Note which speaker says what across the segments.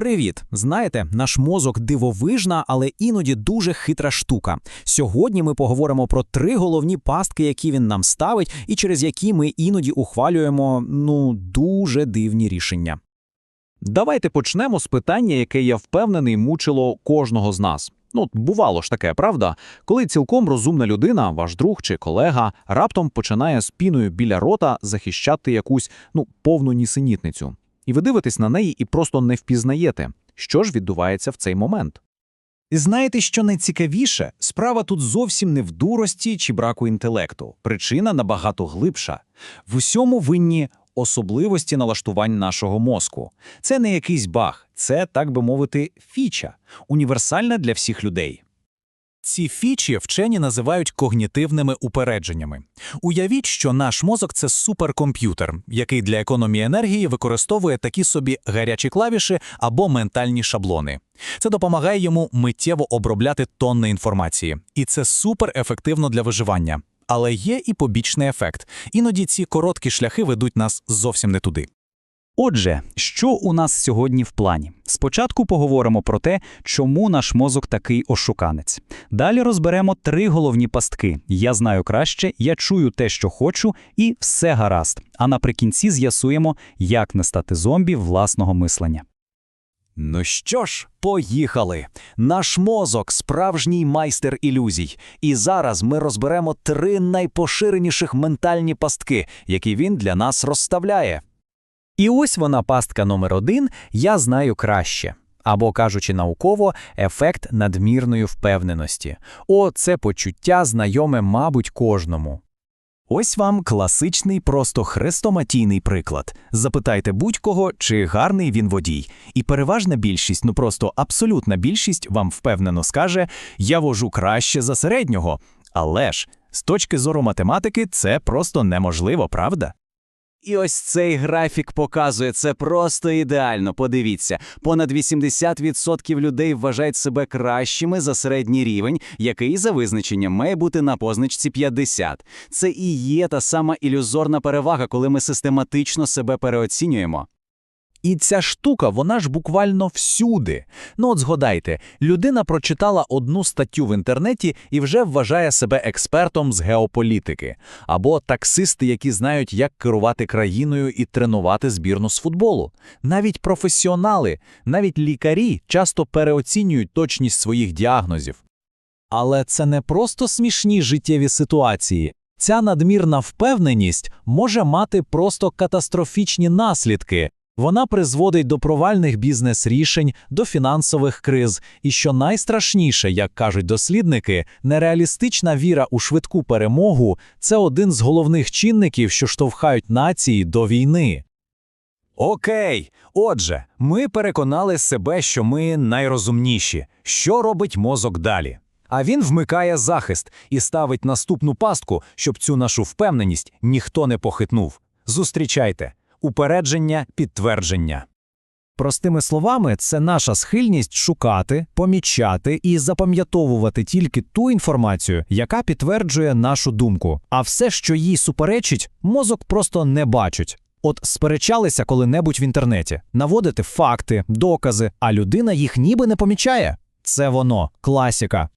Speaker 1: Привіт! Знаєте, наш мозок дивовижна, але іноді дуже хитра штука. Сьогодні ми поговоримо про три головні пастки, які він нам ставить, і через які ми іноді ухвалюємо ну дуже дивні рішення.
Speaker 2: Давайте почнемо з питання, яке я впевнений мучило кожного з нас. Ну, бувало ж таке, правда? Коли цілком розумна людина, ваш друг чи колега, раптом починає з піною біля рота захищати якусь ну повну нісенітницю. І ви дивитесь на неї і просто не впізнаєте, що ж відбувається в цей момент.
Speaker 3: І знаєте, що найцікавіше? Справа тут зовсім не в дурості чи браку інтелекту. Причина набагато глибша. В усьому винні особливості налаштувань нашого мозку. Це не якийсь баг, це, так би мовити, фіча, універсальна для всіх людей. Ці фічі вчені називають когнітивними упередженнями. Уявіть, що наш мозок це суперкомп'ютер, який для економії енергії використовує такі собі гарячі клавіші або ментальні шаблони. Це допомагає йому миттєво обробляти тонни інформації, і це суперефективно для виживання. Але є і побічний ефект. Іноді ці короткі шляхи ведуть нас зовсім не туди.
Speaker 4: Отже, що у нас сьогодні в плані? Спочатку поговоримо про те, чому наш мозок такий ошуканець. Далі розберемо три головні пастки: я знаю краще, я чую те, що хочу, і все гаразд. А наприкінці з'ясуємо, як не стати зомбі власного мислення.
Speaker 3: Ну що ж, поїхали. Наш мозок справжній майстер ілюзій. І зараз ми розберемо три найпоширеніших ментальні пастки, які він для нас розставляє.
Speaker 1: І ось вона пастка номер один Я знаю краще. Або, кажучи науково, ефект надмірної впевненості. О, це почуття знайоме, мабуть, кожному.
Speaker 3: Ось вам класичний, просто хрестоматійний приклад. Запитайте будь-кого, чи гарний він водій. І переважна більшість, ну просто абсолютна більшість вам впевнено скаже: я вожу краще за середнього. Але ж з точки зору математики це просто неможливо, правда?
Speaker 5: І ось цей графік показує це просто ідеально. Подивіться, понад 80% людей вважають себе кращими за середній рівень, який за визначенням має бути на позначці 50. Це і є та сама ілюзорна перевага, коли ми систематично себе переоцінюємо.
Speaker 3: І ця штука, вона ж буквально всюди. Ну от згадайте, людина прочитала одну статтю в інтернеті і вже вважає себе експертом з геополітики, або таксисти, які знають, як керувати країною і тренувати збірну з футболу. Навіть професіонали, навіть лікарі часто переоцінюють точність своїх діагнозів. Але це не просто смішні життєві ситуації. Ця надмірна впевненість може мати просто катастрофічні наслідки. Вона призводить до провальних бізнес-рішень, до фінансових криз, і що найстрашніше, як кажуть дослідники, нереалістична віра у швидку перемогу це один з головних чинників, що штовхають нації до війни. Окей, отже, ми переконали себе, що ми найрозумніші. Що робить мозок далі? А він вмикає захист і ставить наступну пастку, щоб цю нашу впевненість ніхто не похитнув. Зустрічайте упередження, підтвердження. Простими словами, це наша схильність шукати, помічати і запам'ятовувати тільки ту інформацію, яка підтверджує нашу думку. А все, що їй суперечить, мозок просто не бачить. От сперечалися коли-небудь в інтернеті, наводити факти, докази, а людина їх ніби не помічає. Це воно, класіка.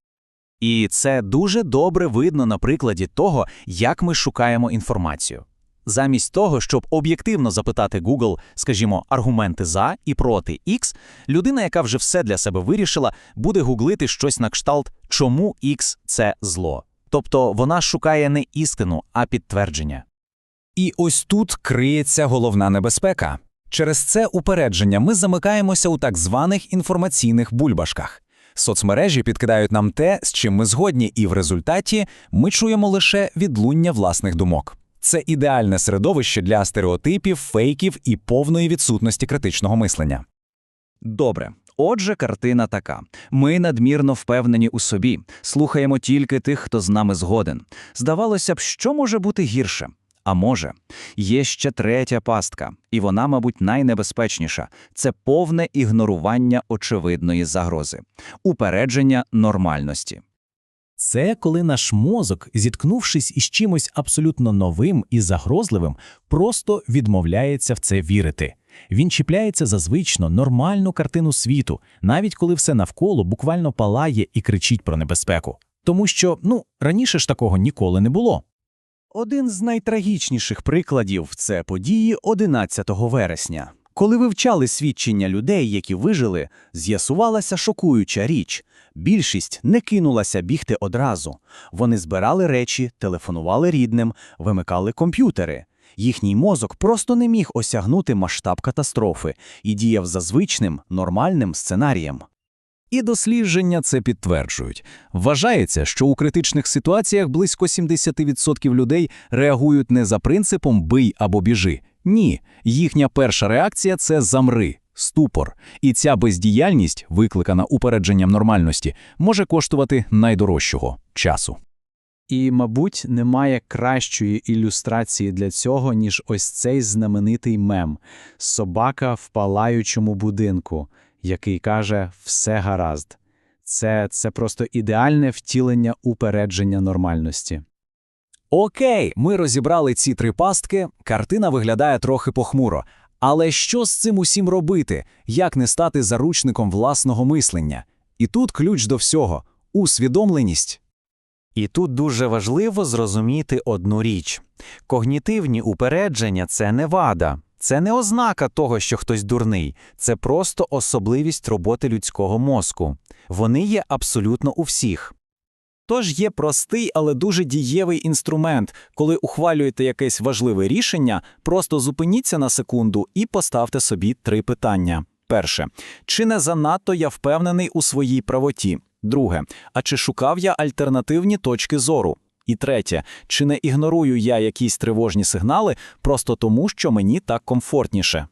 Speaker 5: І це дуже добре видно на прикладі того, як ми шукаємо інформацію. Замість того, щоб об'єктивно запитати Google, скажімо, аргументи за і проти X, людина, яка вже все для себе вирішила, буде гуглити щось на кшталт, чому X – це зло. Тобто вона шукає не істину, а підтвердження.
Speaker 3: І ось тут криється головна небезпека. Через це упередження ми замикаємося у так званих інформаційних бульбашках. Соцмережі підкидають нам те, з чим ми згодні, і в результаті ми чуємо лише відлуння власних думок. Це ідеальне середовище для стереотипів, фейків і повної відсутності критичного мислення.
Speaker 5: Добре. Отже, картина така: ми надмірно впевнені у собі, слухаємо тільки тих, хто з нами згоден. Здавалося б, що може бути гірше? А може, є ще третя пастка, і вона, мабуть, найнебезпечніша це повне ігнорування очевидної загрози, упередження нормальності.
Speaker 3: Це коли наш мозок, зіткнувшись із чимось абсолютно новим і загрозливим, просто відмовляється в це вірити. Він чіпляється за звичну, нормальну картину світу, навіть коли все навколо буквально палає і кричить про небезпеку. Тому що, ну, раніше ж такого ніколи не було.
Speaker 5: Один з найтрагічніших прикладів це події 11 вересня. Коли вивчали свідчення людей, які вижили, з'ясувалася шокуюча річ. Більшість не кинулася бігти одразу. Вони збирали речі, телефонували рідним, вимикали комп'ютери. Їхній мозок просто не міг осягнути масштаб катастрофи і діяв за звичним, нормальним сценарієм.
Speaker 2: І дослідження це підтверджують. Вважається, що у критичних ситуаціях близько 70% людей реагують не за принципом «бий або біжи». Ні, їхня перша реакція – це «замри», ступор. І ця бездіяльність, викликана упередженням нормальності, може коштувати найдорожчого – часу.
Speaker 1: І, мабуть, немає кращої ілюстрації для цього, ніж ось цей знаменитий мем «Собака в палаючому будинку», який каже «все гаразд». Це, це просто ідеальне втілення упередження нормальності.
Speaker 2: Окей, ми розібрали ці три пастки, картина виглядає трохи похмуро. Але що з цим усім робити? Як не стати заручником власного мислення? І тут ключ до всього – усвідомленість.
Speaker 5: І тут дуже важливо зрозуміти одну річ. Когнітивні упередження – це не вада. Це не ознака того, що хтось дурний. Це просто особливість роботи людського мозку. Вони є абсолютно у всіх.
Speaker 1: Тож є простий, але дуже дієвий інструмент. Коли ухвалюєте якесь важливе рішення, просто зупиніться на секунду і поставте собі три питання. Перше. Чи не занадто я впевнений у своїй правоті? Друге. А чи шукав я альтернативні точки зору? І третє. Чи не ігнорую я якісь тривожні сигнали просто тому, що мені так комфортніше?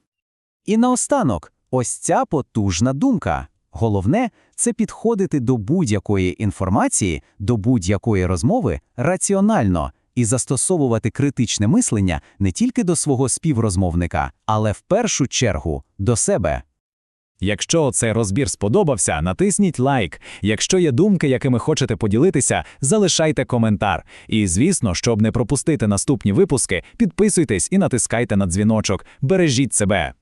Speaker 5: І наостанок, ось ця потужна думка. Головне – це підходити до будь-якої інформації, до будь-якої розмови раціонально і застосовувати критичне мислення не тільки до свого співрозмовника, але в першу чергу до себе.
Speaker 3: Якщо цей розбір сподобався, натисніть лайк. Якщо є думки, якими хочете поділитися, залишайте коментар. І звісно, щоб не пропустити наступні випуски, підписуйтесь і натискайте на дзвіночок. Бережіть себе.